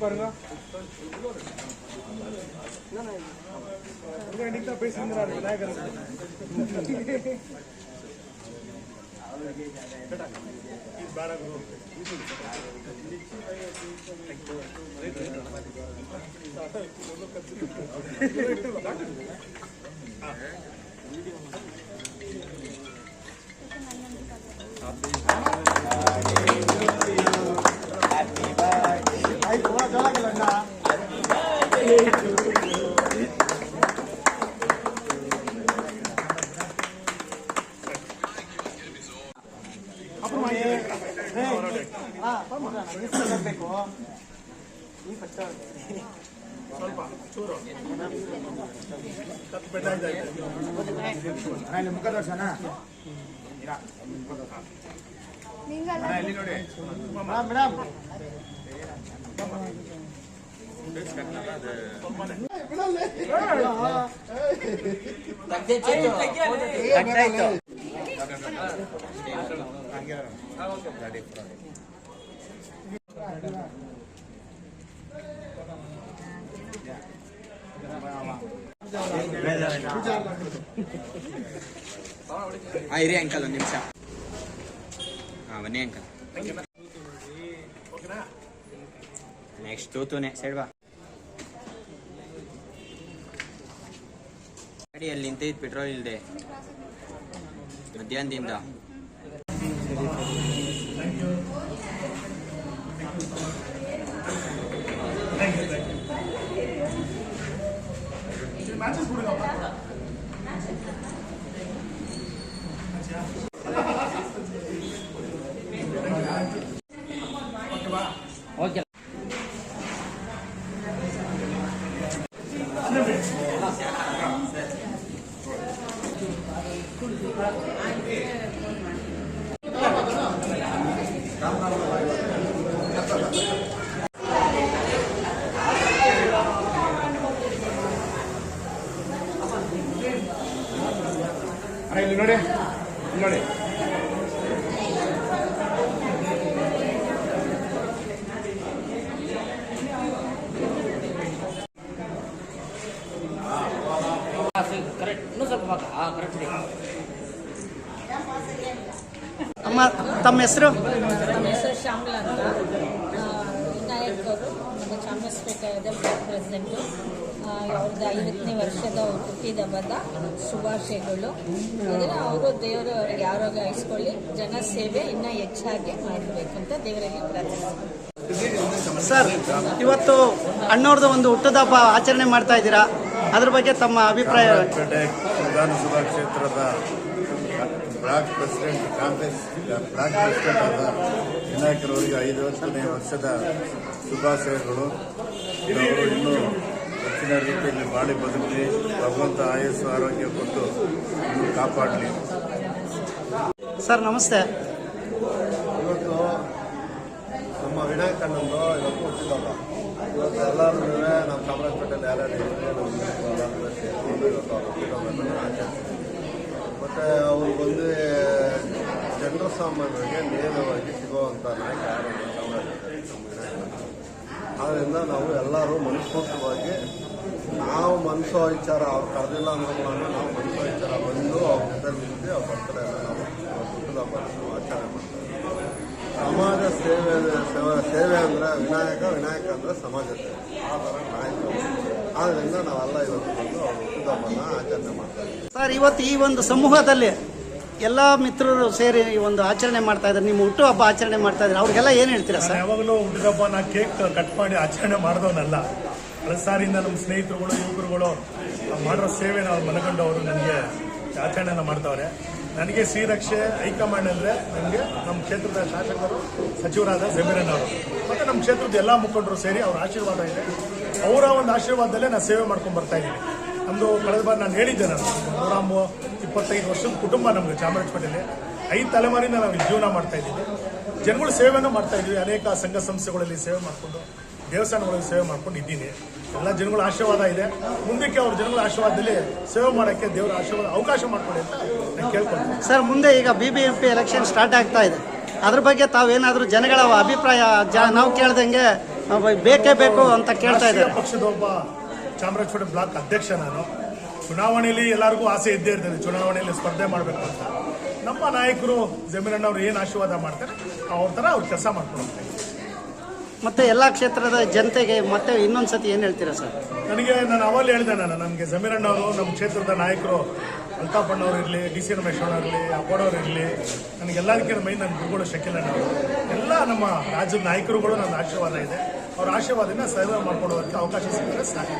பாருங்க அன்னைக்கு தான் பேசியிருந்தாரு விநாயகர் ಸ್ವಲ್ಪ ಚೂರು ಕತ್ತು ಬೆಟ್ಟಾಗ್ತಾ ಇದೆ ಇಲ್ಲಿ ಮುಖದರ್ಶನ ಇಲ್ಲಿ ನೋಡಿ ಮೇಡಮ್ ಹಾಂ ಇರಿ ಅಂಕಲ್, ಒಂದು ನಿಮಿಷ. ಹಾಂ ಬನ್ನಿ ಅಂಕಲ್. ನೆಕ್ಸ್ಟ್ ತೂತುನೆ ಸೈಡ್ ಬಾ. ಗಾಡಿ ಅಲ್ಲಿ ನಿಂತೈತೆ ಪೆಟ್ರೋಲ್ ಇಲ್ಲದೆ ಮಧ್ಯಾಹ್ನದಿಂದ. matches putting up. Okay. Come, come, come. ನೋಡಿ ಕರೆಕ್ಟ್ ಇನ್ನೂ ಸ್ವಲ್ಪ ಕರೆಕ್ಟ್ ಅಮ್ಮ ತಮ್ಮ ಹೆಸರು? ನಮ್ಮ ಹೆಸರು ಶ್ಯಾಮಲಾ ಅಂತ. ಆ, ವಿನಾಯಕ್ ಅವರು ಬ್ಲಾಕ್ ಪ್ರೆಸಿಡೆಂಟು. ಅವ್ರದ್ದು ಐವತ್ತನೇ ವರ್ಷದ ಹುಟ್ಟಿದಬ್ಬದ ಶುಭಾಶಯಗಳು ಅಂದರೆ ಅವರು ದೇವರು ಅವ್ರಿಗೆ ಆರೋಗ್ಯ ಇಸ್ಕೊಳ್ಳಿ ಜನ ಸೇವೆ ಇನ್ನೂ ಹೆಚ್ಚಾಗಿ ಮಾಡಬೇಕು ಅಂತ ದೇವರಲ್ಲಿ ಪ್ರಾರ್ಥಿಸ್ತೀನಿ ಸರ್ ಇವತ್ತು ಅಣ್ಣವ್ರದ್ದು ಒಂದು ಹುಟ್ಟದ ಹಬ್ಬ ಆಚರಣೆ ಮಾಡ್ತಾ ಇದ್ದೀರಾ? ಅದ್ರ ಬಗ್ಗೆ ತಮ್ಮ ಅಭಿಪ್ರಾಯ. ವಿಧಾನಸಭಾ ಕ್ಷೇತ್ರದ block president Congress block president ಆದ ವಿನಾಯಕರವರಿಗೆ ಐದು ವರ್ಷದ ಶುಭಾಶಯಗಳು. ಅವರು ಇನ್ನೂ ಹೆಚ್ಚಿನ ರೀತಿಯಲ್ಲಿ ಬಾಳಿ ಬದುಕಲಿ ಭಗವಂತ ಆಯಸ್ಸು ಆರೋಗ್ಯ ಕೊಟ್ಟು ಕಾಪಾಡಲಿ. ಸರ್ ನಮಸ್ತೆ. ಇವತ್ತು ನಮ್ಮ ವಿನಾಯಕಣ್ಣಂದು ಇವತ್ತು ಹುಟ್ಟಿದಲ್ಲ ಇವತ್ತು ಎಲ್ಲರೂ ನಮ್ಮ ಕಾಮರಾಜಪೇಟೆಯಲ್ಲಿ ಯಾರ್ಯಾರು ಇದ್ದಾರೆ ನಮ್ಮ ಎಲ್ಲರೂ ಸೇರಿಕೊಂಡು ಇವತ್ತು ಅವ್ರ ಆಚರಿಸ್ತೀವಿ ಮತ್ತು ಅವರು ಬಂದು ಜನರ ಸಾಮಾನ್ಯರಿಗೆ ನೇರವಾಗಿ ಸಿಗುವಂಥ ನಾಯಕ ಯಾರು ವಿನಾಯಕಣ್ಣ ಆದ್ದರಿಂದ ನಾವು ಎಲ್ಲರೂ ಮನಸ್ಪೂರ್ತವಾಗಿ ನಾವು ಮನಸ್ಸೋ ವಿಚಾರ, ಅವ್ರು ಕರೆದಿಲ್ಲ ಅನ್ನೋದನ್ನ ನಾವು ಮನಸ್ಸೋ ವಿಚಾರ ಬಂದು ಅವ್ರ ಜೊತೆ ಅವ್ರ ಬರ್ತಾರೆ ನಾವು ಹುಟ್ಟಿದ ಹಬ್ಬ ಆಚರಣೆ ಮಾಡ್ತೀವಿ. ಸಮಾಜ ಸೇವೆ ಸೇವೆ ಅಂದರೆ ವಿನಾಯಕ ವಿನಾಯಕ ಅಂದರೆ ಸಮಾಜ ಸೇವೆ. ಆ ಥರ ನಾಯಕ ಆದ್ದರಿಂದ ನಾವೆಲ್ಲ ಇವತ್ತು ಬಂದು ಅವ್ರ ಹುಟ್ಟಿದ ಹಬ್ಬನ ಆಚರಣೆ ಮಾಡ್ತಾ ಇದ್ದೀವಿ ಸರ್, ಇವತ್ತು ಈ ಒಂದು ಸಮೂಹದಲ್ಲಿ ಎಲ್ಲ ಮಿತ್ರರು ಸೇರಿ ಈ ಒಂದು ಆಚರಣೆ ಮಾಡ್ತಾ ಇದ್ದಾರೆ. ನಿಮ್ಮ ಹುಟ್ಟು ಹಬ್ಬ ಆಚರಣೆ ಮಾಡ್ತಾ ಇದ್ದಾರೆ. ಅವ್ರಿಗೆಲ್ಲ ಏನು ಹೇಳ್ತೀರಾ ಸರ್? ಯಾವಾಗಲೂ ಹುಟ್ಟಿದಬ್ಬ ನಾ ಕೇಕ್ ಕಟ್ ಮಾಡಿ ಆಚರಣೆ ಮಾಡಿದವನಲ್ಲ. ಹಲವು ಸಾರಿಯಿಂದ ನಮ್ಮ ಸ್ನೇಹಿತರುಗಳು, ಯುವಕರುಗಳು ಮಾಡಿರೋ ಸೇವೆ ನಾವು ಅವರು ನನಗೆ ಆಚರಣೆನ ಮಾಡ್ತಾವ್ರೆ. ನನಗೆ ಶ್ರೀರಕ್ಷೆ, ಹೈಕಮಾಂಡ್ ಅಂದರೆ ನನಗೆ ನಮ್ಮ ಕ್ಷೇತ್ರದ ಶಾಸಕರು ಸಚಿವರಾದ ಜಮೀರನ್ ಅವರು. ಮತ್ತು ನಮ್ಮ ಕ್ಷೇತ್ರದ ಎಲ್ಲ ಮುಖಂಡರು ಸೇರಿ ಅವ್ರ ಆಶೀರ್ವಾದ ಇದೆ. ಅವರ ಒಂದು ಆಶೀರ್ವಾದದಲ್ಲೇ ನಾನು ಸೇವೆ ಮಾಡ್ಕೊಂಡು ಬರ್ತಾ ಇದ್ದೀನಿ. ನಮ್ಮದು ಕಳೆದ ಬಾರಿ ನಾನು ಹೇಳಿದ್ದೆ ನಾನು. ಇಪ್ಪತ್ತೈದು ವರ್ಷದ ಕುಟುಂಬ ನಮಗೆ ಚಾಮರಾಜಪೇಟೆಯಲ್ಲಿ. ಐದು ತಲೆಮಾರಿನ ನಾವು ಜೀವನ ಮಾಡ್ತಾ ಇದ್ದೀವಿ. ಜನಗಳು ಸೇವೆಯನ್ನು ಮಾಡ್ತಾ ಇದ್ದೀವಿ. ಅನೇಕ ಸಂಘ ಸಂಸ್ಥೆಗಳಲ್ಲಿ ಸೇವೆ ಮಾಡಿಕೊಂಡು ದೇವಸ್ಥಾನಗಳಲ್ಲಿ ಸೇವೆ ಮಾಡ್ಕೊಂಡು ಇದ್ದೀನಿ. ಎಲ್ಲ ಜನಗಳ ಆಶೀರ್ವಾದ ಇದೆ. ಮುಂದಕ್ಕೆ ಅವ್ರ ಜನಗಳ ಆಶೀರ್ವಾದದಲ್ಲಿ ಸೇವೆ ಮಾಡೋಕ್ಕೆ ದೇವರ ಆಶೀರ್ವಾದ ಅವಕಾಶ ಮಾಡ್ಕೊಳ್ಳಿ ಅಂತ ನಾನು ಕೇಳ್ಕೊಳ್ತೀನಿ. ಸರ್ ಮುಂದೆ ಈಗ B B M P election start ಆಗ್ತಾ ಇದೆ. ಅದ್ರ ಬಗ್ಗೆ ತಾವೇನಾದರೂ ಜನಗಳ ಅಭಿಪ್ರಾಯ ಜ ನಾವು ಕೇಳ್ದಂಗೆ ಬೇಕೇ ಬೇಕು ಅಂತ ಕೇಳ್ತಾ ಇದ್ದಾರೆ. ಪಕ್ಷದ ಒಬ್ಬ ಚಾಮರಾಜಪೇಟೆ ಬ್ಲಾಕ್ ಅಧ್ಯಕ್ಷ ನಾನು. ಚುನಾವಣೆಯಲ್ಲಿ ಎಲ್ಲರಿಗೂ ಆಸೆ ಇದ್ದೇ ಇರ್ತದೆ. ಚುನಾವಣೆಯಲ್ಲಿ ಸ್ಪರ್ಧೆ ಮಾಡಬೇಕು ಅಂತ. ನಮ್ಮ ನಾಯಕರು ಜಮೀರಣ್ಣವ್ರು ಏನು ಆಶೀರ್ವಾದ ಮಾಡ್ತಾರೆ? ಅವ್ರ ಥರ ಅವ್ರು ಕೆಲಸ ಮಾಡ್ಕೊಳ್ತಾರೆ. ಮತ್ತೆ ಎಲ್ಲ ಕ್ಷೇತ್ರದ ಜನತೆಗೆ ಮತ್ತೆ ಇನ್ನೊಂದ್ಸತಿ ಏನು ಹೇಳ್ತೀರಾ ಸರ್? ನನಗೆ ನಾನು ಅವಲ್ಲಿ ಹೇಳಿದೆ ನಾನು ನನಗೆ ಜಮೀರಣ್ಣವರು ನಮ್ಮ ಕ್ಷೇತ್ರದ ನಾಯಕರು ಅಲ್ತಾಪಣ್ಣವ್ರು ಇರಲಿ ಡಿ ಸಿ ರಮೇಶ್ವರವ್ರು ಇರಲಿ ಅಪ್ಪಡವ್ರು ಇರಲಿ ನನಗೆಲ್ಲದಕ್ಕಿಂತ ಮೈ ನನ್ನ ಗುರುಗಳು ಶಕಿಲಣ್ಣವರು. ಎಲ್ಲ ನಮ್ಮ ರಾಜ್ಯದ ನಾಯಕರುಗಳು ನನ್ನ ಆಶೀರ್ವಾದ ಇದೆ. ಅವ್ರ ಆಶೀರ್ವಾದನ ಸೇವೆ ಮಾಡ್ಕೊಡೋದಕ್ಕೆ ಅವಕಾಶ ಸಿಕ್ಕರೆ ಸಾಕು